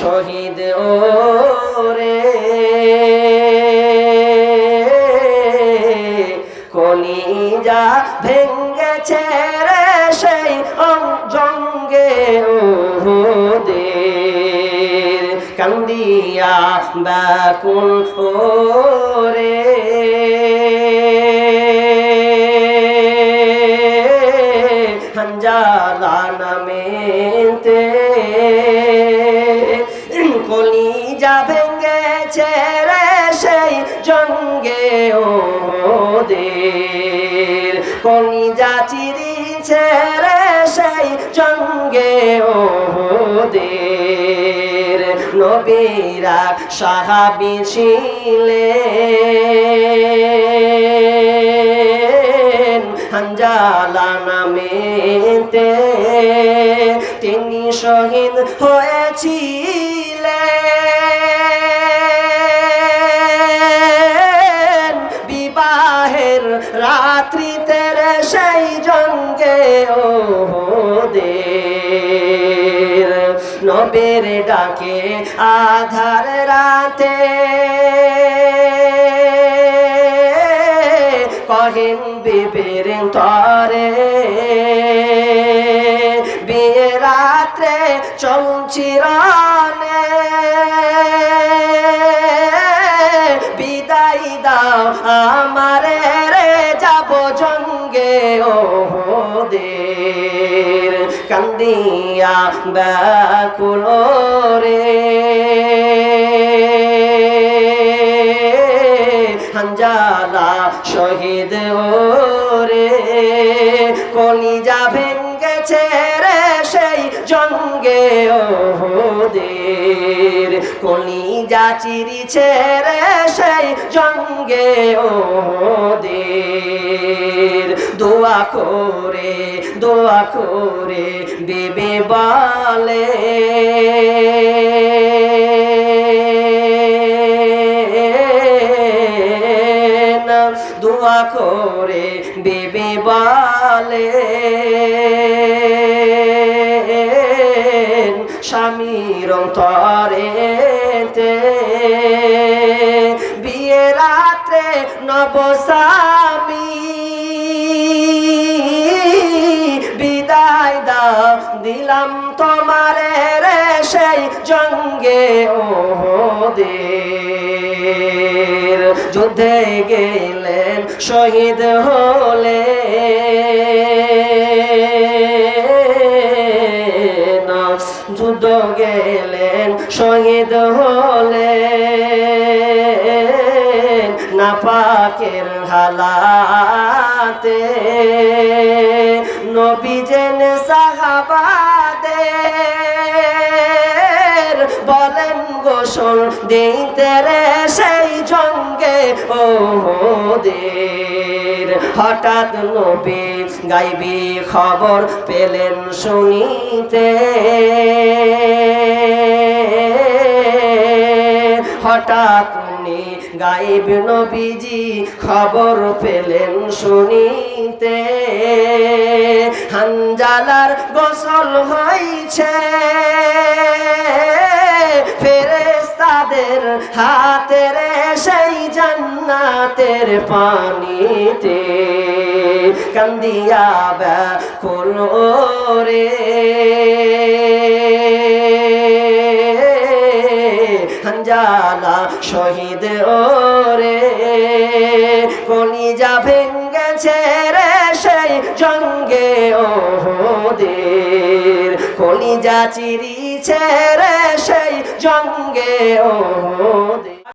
শহীদ ও রে। কলিজা ভেঙ্গেছে রে সেই জঙ্গে ওদের কান্দিয়া ব্যাকুল হাঞ্জালা নামেতে জঙ্গে ওদের। কলিজা চিরিছে রে সেই জঙ্গে ওদের। নবীরা সাহাবি ছিলেন হাঞ্জালা নামেতে তিনি শহীদ হয়েছিলেন। রাত্রিতে সেই জঙ্গে ওদের নবের ডাকে আধার রাতে। কহিন বিবের তরে বিয়ে রাত্রে চৌচিরানে কান্দিয়া ব্যাকুল রে। হাঞ্জালা শহীদ ওরে, কলিজা ভেঙ্গেছে রে সেই জঙ্গে ওদের কলিজা চিরিছে রে সেই জঙ্গে ওদের দোয়া করে দোয়া করে বেবে বলে। দোয়া করে বেবে বলে। স্বামীর অন্তরেতে বিয়ে রাত্রে নবস্বামী দিলাম তোমারে রে সেই জঙ্গে ওদের যুদ্ধে গেলেন শহীদ হলে। যুদ্ধ গেলেন শহীদ হলে। না, পাকের হালাতে। নবীজেন সাহাবাদের গোসল দিতে রে সেই জঙ্গে ওদের হঠাৎ নবী গাইবি খবর পেলেন শুনিতে। হঠাৎ উনি গাইব নবীজি খবর পেলেন শুনিতে। হানজালার গোসল হয়েছে হাতের সেই জান্নাতের পানিতে কান্দিয়া ব্যাকুল রে। হাঞ্জালা শহীদ ওরে, কলিজা ভেঙ্গেছে রে সেই জঙ্গে ওদের কলিজা চিরিছে রে সেই জঙ্গে ওদের